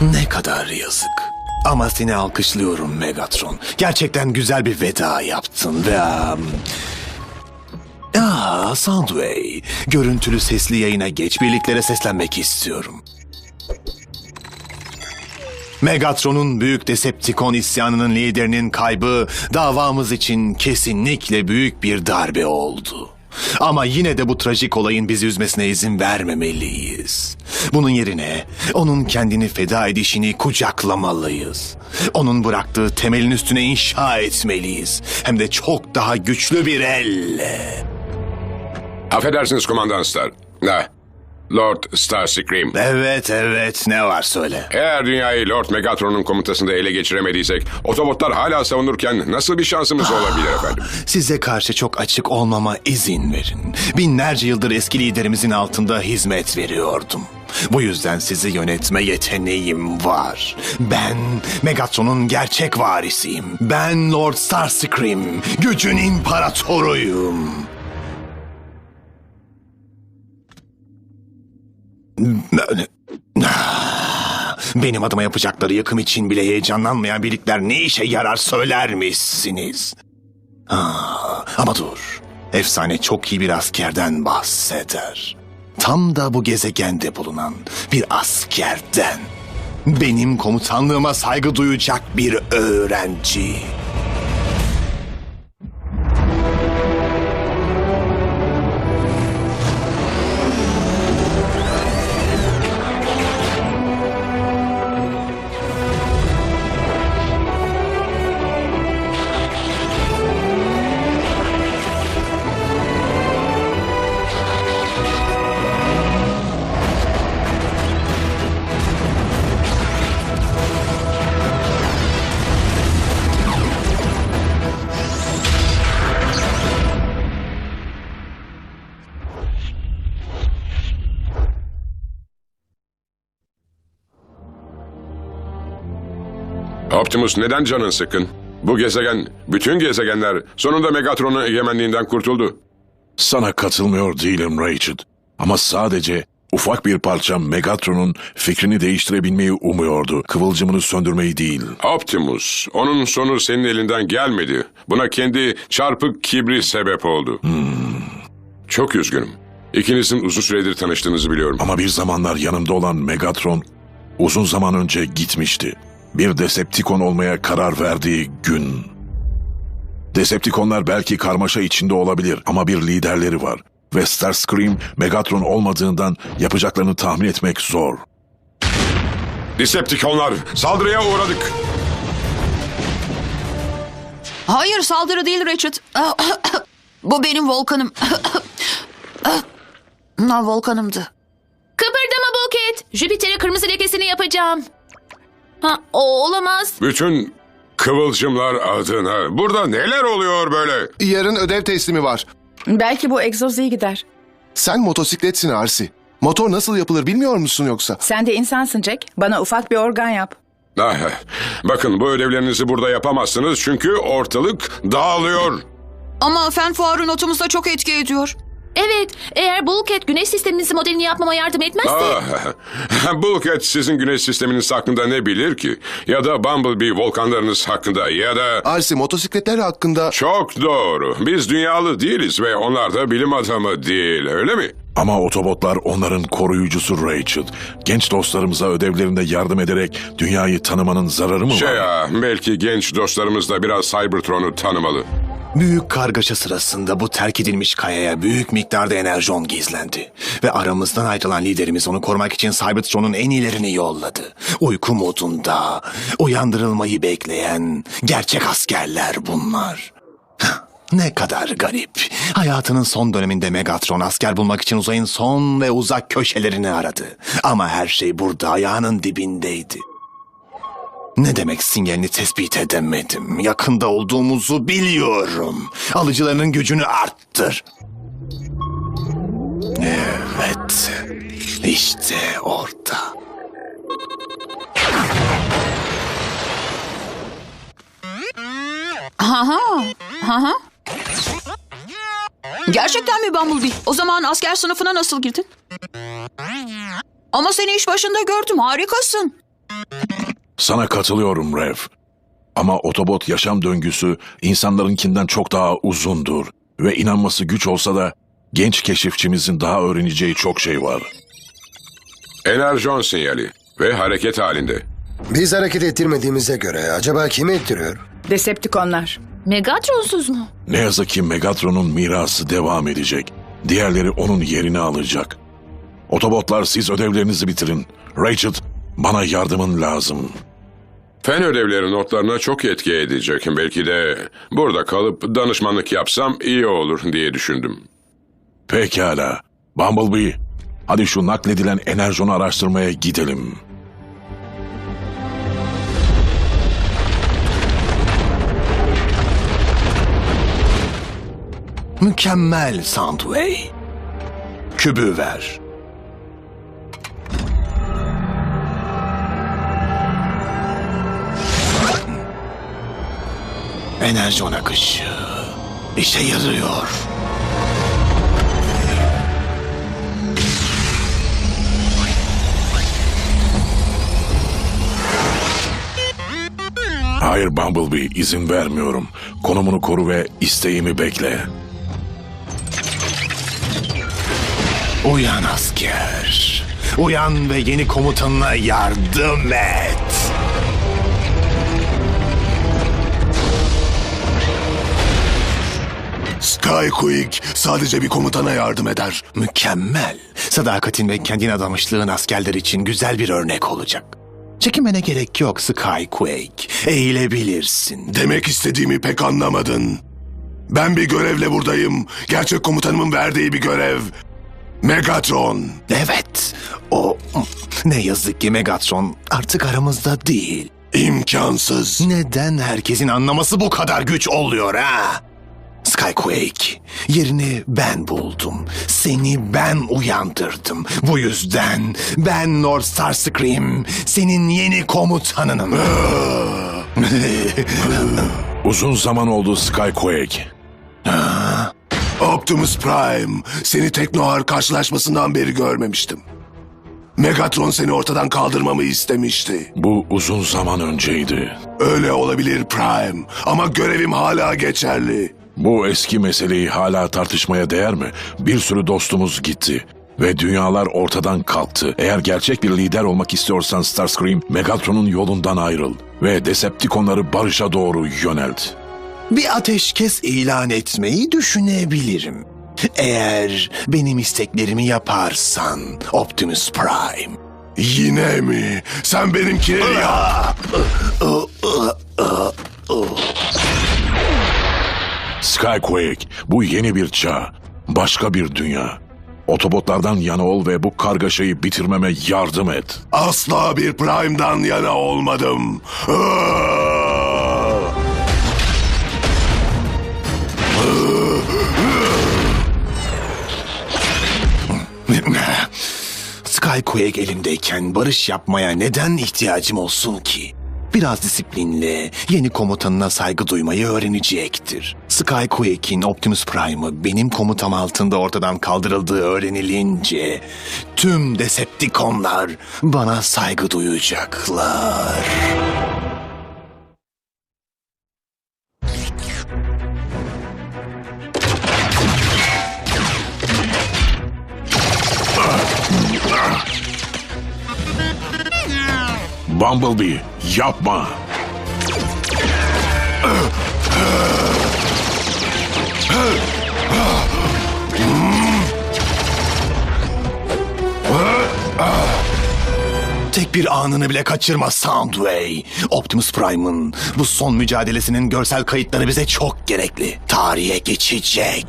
Ne kadar yazık. Ama seni alkışlıyorum Megatron. Gerçekten güzel bir veda yaptın ve... um, Aa, Soundway. Görüntülü sesli yayına geç. Birliklere seslenmek istiyorum. Megatron'un büyük Decepticon isyanının liderinin kaybı davamız için kesinlikle büyük bir darbe oldu. Ama yine de bu trajik olayın bizi üzmesine izin vermemeliyiz. Bunun yerine onun kendini feda edişini kucaklamalıyız. Onun bıraktığı temelin üstüne inşa etmeliyiz. Hem de çok daha güçlü bir elle. Affedersiniz Kumandan Star. Ne? Lord Starscream. Evet evet ne var söyle. Eğer dünyayı Lord Megatron'un komutasında ele geçiremediysek, otobotlar hala savunurken nasıl bir şansımız olabilir efendim? Size karşı çok açık olmama izin verin. Binlerce yıldır eski liderimizin altında hizmet veriyordum. Bu yüzden sizi yönetme yeteneğim var. Ben Megatron'un gerçek varisiyim. Ben Lord Starscream, gücün imparatoruyum. Benim adıma yapacakları yakım için bile heyecanlanmayan birlikler ne işe yarar söyler misiniz? Ah, ama dur. Efsane çok iyi bir askerden bahseder. Tam da bu gezegende bulunan bir askerden. Benim komutanlığıma saygı duyacak bir öğrenci. Optimus neden canın sıkın? Bu gezegen, bütün gezegenler sonunda Megatron'un egemenliğinden kurtuldu. Sana katılmıyor değilim Rachel. Ama sadece ufak bir parça Megatron'un fikrini değiştirebilmeyi umuyordu. Kıvılcımını söndürmeyi değil. Optimus, onun sonu senin elinden gelmedi. Buna kendi çarpık kibri sebep oldu. Çok üzgünüm. İkinizin uzun süredir tanıştığınızı biliyorum. Ama bir zamanlar yanımda olan Megatron uzun zaman önce gitmişti. Bir Decepticon olmaya karar verdiği gün. Decepticonlar belki karmaşa içinde olabilir ama bir liderleri var. Ve Starscream Megatron olmadığından yapacaklarını tahmin etmek zor. Decepticonlar, saldırıya uğradık. Hayır saldırı değil Richard. Bu benim volkanım. Ha, volkanımdı. Kıpırdama Buket. Jüpiter'e kırmızı lekesini yapacağım. Ha, o olamaz. Bütün kıvılcımlar adına. Burada neler oluyor böyle? Yarın ödev teslimi var. Belki bu egzoz iyi gider. Sen motosikletsin Arsi. Motor nasıl yapılır bilmiyor musun yoksa? Sen de insansın Jack. Bana ufak bir organ yap. Ah, bakın bu ödevlerinizi burada yapamazsınız çünkü ortalık dağılıyor. Ama fen fuarı notumuzda çok etki ediyor. Evet, eğer Bulket güneş sistemimizi modelini yapmama yardım etmezse... Ah, Bulkhead sizin güneş sisteminiz hakkında ne bilir ki? Ya da Bumblebee volkanlarınız hakkında ya da... Arsi motosikletler hakkında Çok doğru. Biz dünyalı değiliz ve onlar da bilim adamı değil öyle mi? Ama otobotlar onların koruyucusu Rachel. Genç dostlarımıza ödevlerinde yardım ederek dünyayı tanımanın zararı mı Şey var? ya, belki genç dostlarımız da biraz Cybertron'u tanımalı. Büyük kargaşa sırasında bu terk edilmiş kayaya büyük miktarda enerjon gizlendi. Ve aramızdan ayrılan liderimiz onu korumak için Cybertron'un en iyilerini yolladı. Uyku modunda uyandırılmayı bekleyen gerçek askerler bunlar. Ne kadar garip. Hayatının son döneminde Megatron asker bulmak için uzayın son ve uzak köşelerini aradı. Ama her şey burada ayağının dibindeydi. Ne demek sinyalini tespit edemedim. Yakında olduğumuzu biliyorum. Alıcılarının gücünü arttır. Evet. İşte orada. Gerçekten mi Bumblebee? O zaman asker sınıfına nasıl girdin? Ama seni iş başında gördüm. Harikasın. Sana katılıyorum Rev. Ama otobot yaşam döngüsü insanlarınkinden çok daha uzundur. Ve inanması güç olsa da genç keşifçimizin daha öğreneceği çok şey var. Enerjon sinyali ve hareket halinde. Biz hareket ettirmediğimize göre acaba kim ettiriyor? Decepticonlar. Megatronsuz mu? Ne yazık ki Megatron'un mirası devam edecek. Diğerleri onun yerini alacak. Otobotlar siz ödevlerinizi bitirin. Rachel, bana yardımın lazım. Fen ödevleri notlarına çok etki edecek. Belki de burada kalıp danışmanlık yapsam iyi olur diye düşündüm. Pekala. Bumblebee, hadi şu nakledilen enerjonu araştırmaya gidelim. Mükemmel Soundway. Kübü ver. Enerjon akışı. İşe yarıyor. Hayır Bumblebee, izin vermiyorum. Konumunu koru ve isteğimi bekle. Uyan asker. Uyan ve yeni komutanına yardım et. Skyquake sadece bir komutana yardım eder. Mükemmel. Sadakatin ve kendine adamışlığın askerler için güzel bir örnek olacak. Çekinmene gerek yok Skyquake. Eğilebilirsin. Demek istediğimi pek anlamadın. Ben bir görevle buradayım. Gerçek komutanımın verdiği bir görev. Megatron. Evet. O ne yazık ki Megatron artık aramızda değil. İmkansız. Neden herkesin anlaması bu kadar güç oluyor ha? Skyquake, yerini ben buldum. Seni ben uyandırdım. Bu yüzden ben North Starscream, senin yeni komutanınım. Uzun zaman oldu Skyquake. Optimus Prime. Seni Teknohar karşılaşmasından beri görmemiştim. Megatron seni ortadan kaldırmamı istemişti. Bu uzun zaman önceydi. Öyle olabilir Prime. Ama görevim hala geçerli. Bu eski meseleyi hala tartışmaya değer mi? Bir sürü dostumuz gitti. Ve dünyalar ortadan kalktı. Eğer gerçek bir lider olmak istiyorsan Starscream, Megatron'un yolundan ayrıl. Ve Decepticonları barışa doğru yönelt. Bir ateşkes ilan etmeyi düşünebilirim. Eğer benim isteklerimi yaparsan Optimus Prime. Yine mi? Sen benimkileri yap. Skyquake, bu yeni bir çağ. Başka bir dünya. Otobotlardan yana ol ve bu kargaşayı bitirmeme yardım et. Asla bir Prime'dan yana olmadım. Skyquake elimdeyken barış yapmaya neden ihtiyacım olsun ki? Biraz disiplinle yeni komutanına saygı duymayı öğrenecektir. Skyquake'in Optimus Prime'ı benim komutam altında ortadan kaldırıldığı öğrenilince tüm Decepticonlar bana saygı duyacaklar. Bumblebee, yapma. Tek bir anını bile kaçırma Soundway. Optimus Prime'ın bu son mücadelesinin görsel kayıtları bize çok gerekli. Tarihe geçecek.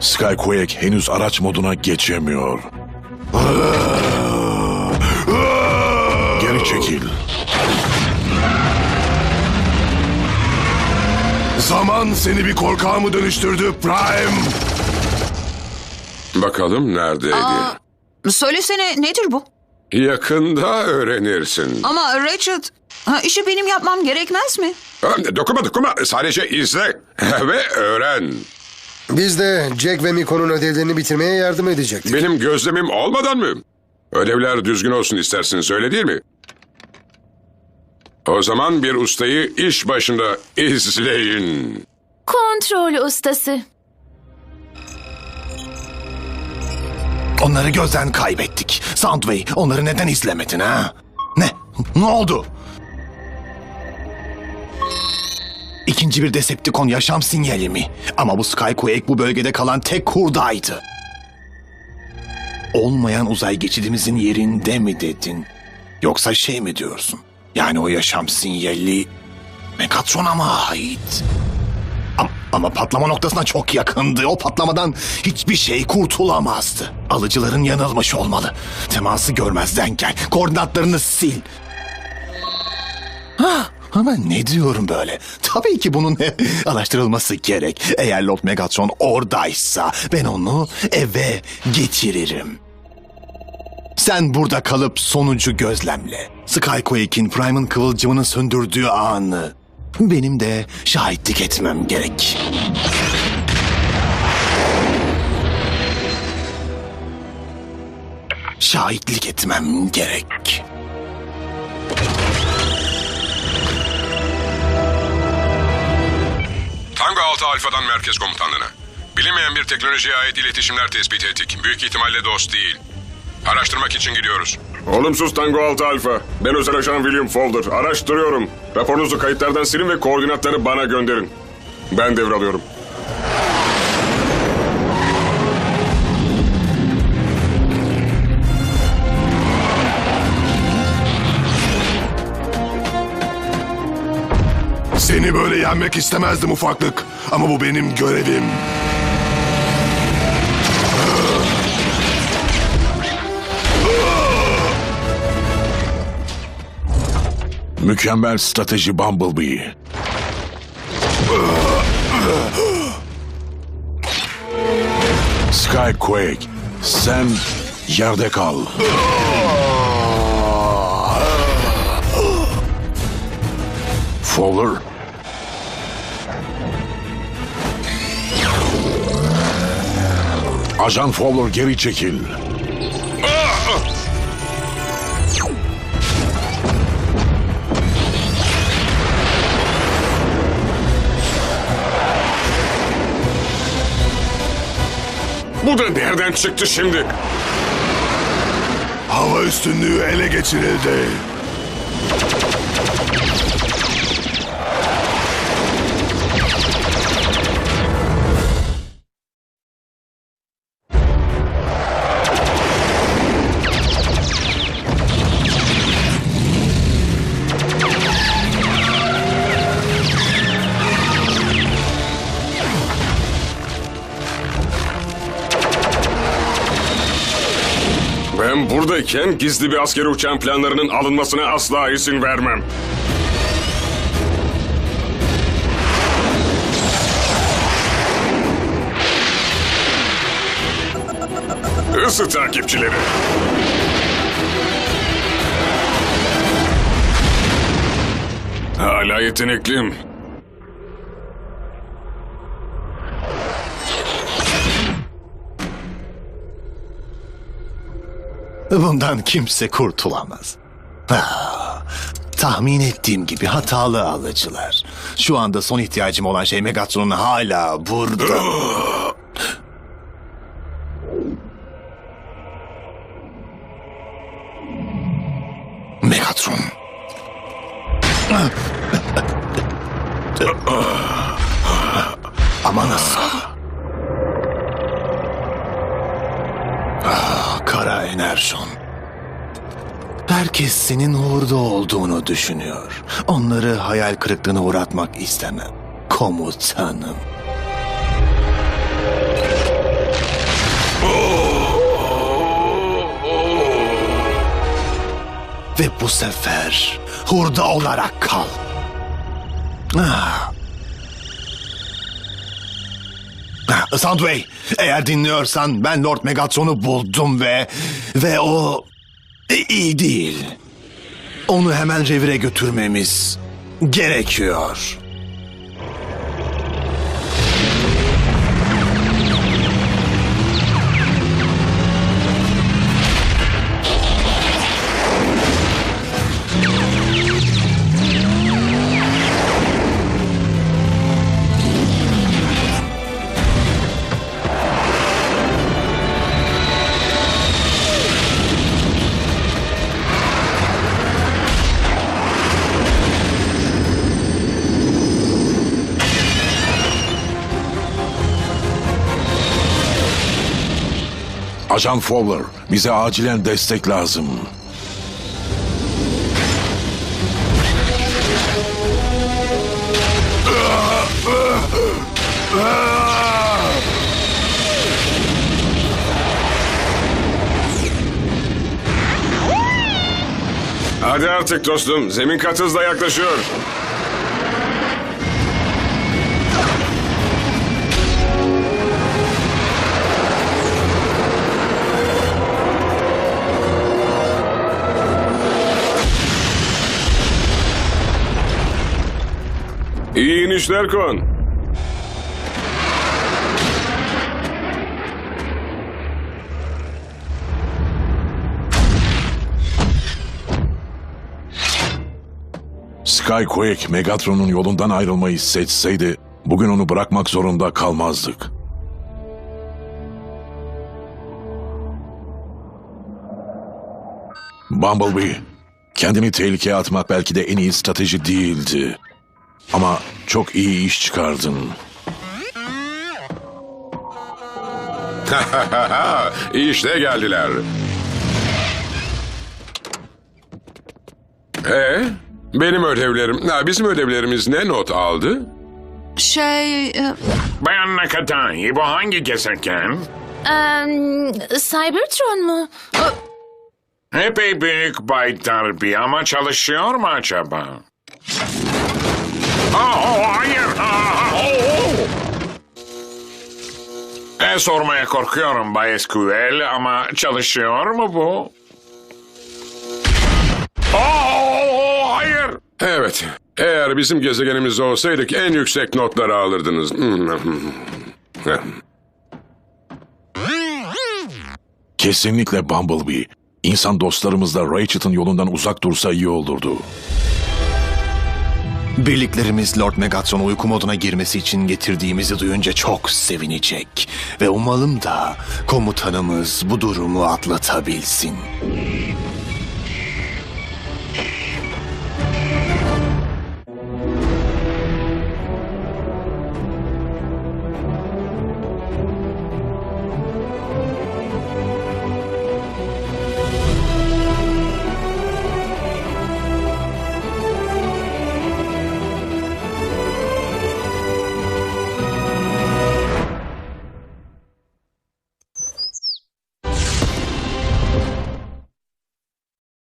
Skyquake henüz araç moduna geçemiyor. Geri çekil. Zaman seni bir korkağa mı dönüştürdü Prime? Bakalım neredeydi? Söylesene nedir bu? Yakında öğrenirsin. Ama Richard, ha, işi benim yapmam gerekmez mi? Ha, Dokunma dokunma sadece izle ve öğren. Biz de Jack ve Miko'nun ödevlerini bitirmeye yardım edecektik. Benim gözlemim olmadan mı? Ödevler düzgün olsun istersiniz öyle değil mi? O zaman bir ustayı iş başında izleyin. Kontrol ustası. Onları gözden kaybettik. Soundway onları neden izlemedin ha? Ne? Ne oldu? İkinci bir Decepticon yaşam sinyali mi? Ama bu Skyquake bu bölgede kalan tek kurdaydı. Olmayan uzay geçidimizin yerinde mi dedin? Yoksa şey mi diyorsun? Yani o yaşam sinyali Megatron'a mı ait? Ama, ama patlama noktasına çok yakındı. O patlamadan hiçbir şey kurtulamazdı. Alıcıların yanılmış olmalı. Teması görmezden gel. Koordinatlarını sil. Ha, ama ne diyorum böyle? Tabii ki bunun araştırılması gerek. Eğer Lord Megatron oradaysa ben onu eve getiririm. Sen burada kalıp sonucu gözlemle. Skyquake'in Prime'ın kıvılcımını söndürdüğü anı benim de şahitlik etmem gerek. Şahitlik etmem gerek. Tango 6 Alfa'dan merkez komutanlığına. Bilinmeyen bir teknolojiye ait iletişimler tespit ettik. Büyük ihtimalle dost değil. Araştırmak için gidiyoruz. Olumsuz Tango 6 Alfa. Ben özel ajan William Folder. Araştırıyorum. Raporunuzu kayıtlardan silin ve koordinatları bana gönderin. Ben devralıyorum. Seni böyle yenmek istemezdim ufaklık. Ama bu benim görevim. Mükemmel strateji Bumblebee. Skyquake, sen yerde kal. Fowler. Ajan Fowler geri çekil. Bu da nereden çıktı şimdi? Hava üstünlüğü ele geçirildi. Buradayken gizli bir askeri uçağın planlarının alınmasına asla izin vermem. Isı takipçileri. Hala yetenekliyim. Bundan kimse kurtulamaz. Ah, tahmin ettiğim gibi hatalı alıcılar. Şu anda son ihtiyacım olan şey Megatron'un hala burada. Enerjon. Herkes senin orada olduğunu düşünüyor. Onları hayal kırıklığına uğratmak istemem. Komutanım. Ve bu sefer hurda olarak kal. Ah, Soundway, eğer dinliyorsan ben Lord Megatron'u buldum ve... Ve o... iyi değil. Onu hemen revire götürmemiz gerekiyor. Ajan Fowler, bize acilen destek lazım. Hadi artık dostum. Zemin kat hızla yaklaşıyor. İyi inişler kon. Skyquake, Megatron'un yolundan ayrılmayı seçseydi, bugün onu bırakmak zorunda kalmazdık. Bumblebee, kendini tehlikeye atmak belki de en iyi strateji değildi. Ama çok iyi iş çıkardın. işte geldiler. Ee, benim ödevlerim, ha, bizim ödevlerimiz ne not aldı? Şey... e, Bayan Nakatani bu hangi gezegen? Em, Cybertron mu? Epey büyük Bay Darby ama çalışıyor mu acaba? Oh, hayır. Aa, oh. E, sormaya korkuyorum Bay SQL ama çalışıyor mu bu? Oh, hayır. Evet, eğer bizim gezegenimizde olsaydık en yüksek notları alırdınız. Kesinlikle Bumblebee. İnsan dostlarımız da Ratchet'ın yolundan uzak dursa iyi olurdu. Birliklerimiz Lord Megatron'u uyku moduna girmesi için getirdiğimizi duyunca çok sevinecek. Ve umalım da komutanımız bu durumu atlatabilsin.